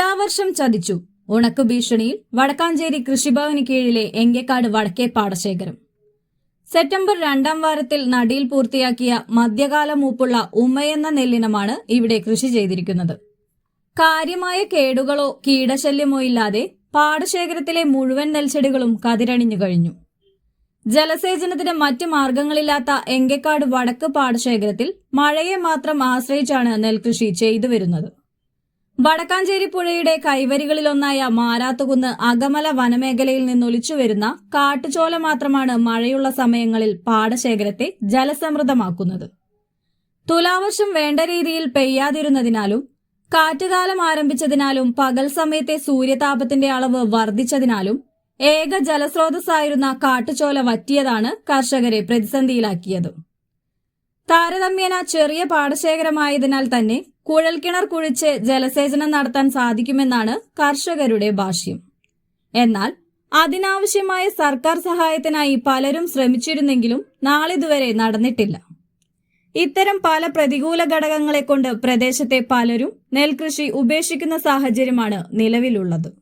തുലാവർഷം ചതിച്ചു. ഉണക്കു ഭീഷണിയിൽ വടക്കാഞ്ചേരി കൃഷിഭവന് കീഴിലെ എങ്കേക്കാട് വടക്കേ പാടശേഖരം. സെപ്റ്റംബർ രണ്ടാം വാരത്തിൽ നടിയിൽ പൂർത്തിയാക്കിയ മധ്യകാല മൂപ്പുള്ള ഉമ്മയെന്ന നെല്ലിനമാണ് ഇവിടെ കൃഷി ചെയ്തിരിക്കുന്നത്. കാര്യമായ കേടുകളോ കീടശല്യമോ ഇല്ലാതെ പാടശേഖരത്തിലെ മുഴുവൻ നെൽച്ചെടികളും കതിരണിഞ്ഞു കഴിഞ്ഞു. ജലസേചനത്തിന് മറ്റ് മാർഗങ്ങളില്ലാത്ത എങ്കേക്കാട് വടക്ക് പാടശേഖരത്തിൽ മഴയെ മാത്രം ആശ്രയിച്ചാണ് നെൽകൃഷി ചെയ്തു വരുന്നത് വടക്കാഞ്ചേരി പുഴയുടെ കൈവരികളിലൊന്നായ മാരാത്തുകുന്ന് അകമല വനമേഖലയിൽ നിന്നൊലിച്ചു വരുന്ന കാട്ടുചോല മാത്രമാണ് മഴയുള്ള സമയങ്ങളിൽ പാടശേഖരത്തെ ജലസമൃദ്ധമാക്കുന്നത്. തുലാവർഷം വേണ്ട രീതിയിൽ പെയ്യാതിരുന്നതിനാലും കാറ്റുകാലം ആരംഭിച്ചതിനാലും പകൽ സമയത്തെ സൂര്യതാപത്തിന്റെ അളവ് വർദ്ധിച്ചതിനാലും ഏക ജലസ്രോതസ്സായിരുന്ന കാട്ടുചോല വറ്റിയതാണ് കർഷകരെ പ്രതിസന്ധിയിലാക്കിയത്. താരതമ്യേന ചെറിയ പാടശേഖരമായതിനാൽ തന്നെ കുഴൽക്കിണർ കുഴിച്ച് ജലസേചനം നടത്താൻ സാധിക്കുമെന്നാണ് കർഷകരുടെ ഭാഷ്യം. എന്നാൽ അതിനാവശ്യമായ സർക്കാർ സഹായത്തിനായി പലരും ശ്രമിച്ചിരുന്നെങ്കിലും നാളിതുവരെ നടന്നിട്ടില്ല. ഇത്തരം പല പ്രതികൂല ഘടകങ്ങളെ കൊണ്ട് പ്രദേശത്തെ പലരും നെൽകൃഷി ഉപേക്ഷിക്കുന്ന സാഹചര്യമാണ് നിലവിലുള്ളത്.